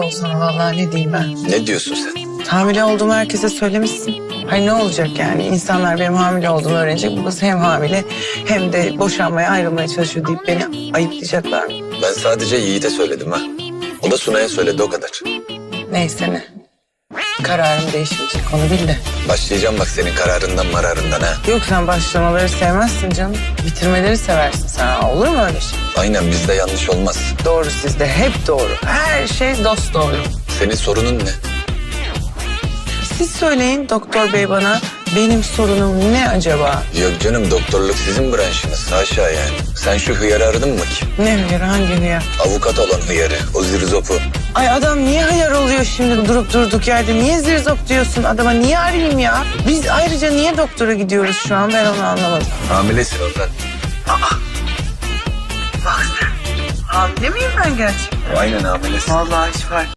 olsana vallahi ne diyeyim ben. Ne diyorsun sen? Hamile olduğumu herkese söylemişsin. Hay ne olacak yani? İnsanlar benim hamile olduğumu öğrenecek. Bu kız hem hamile hem de boşanmaya ayrılmaya çalışıyor deyip beni ayıplayacaklar? Ben sadece Yiğit'e söyledim ha. O da Sunay'a söyledi o kadar. Neyse ne. Kararım değişmeyecek onu bil de. Başlayacağım bak senin kararından mararından ha. Yok sen başlamaları sevmezsin canım. Bitirmeleri seversin sen. Ha, Olur mu öyle şey? Aynen bizde yanlış olmaz. Doğru sizde hep doğru. Her şey dost doğru. Senin sorunun ne? Siz söyleyin doktor bey bana benim sorunum ne acaba? Yok canım doktorluk sizin branşınız haşa yani. Sen şu hıyarı aradın mı ki? Ne hıyar hangi hıyar? Avukat olan hıyarı, o zirzopu. Ay adam niye hıyar oluyor şimdi durup durduk yerde? Niye zirzop diyorsun adama? Niye arayayım ya? Biz ayrıca niye doktora gidiyoruz şu an ben onu anlamadım. Hamilesin ondan. Bak sen. Hamile miyim ben gerçekten? Aynen hamilesin. Vallahi hiç fark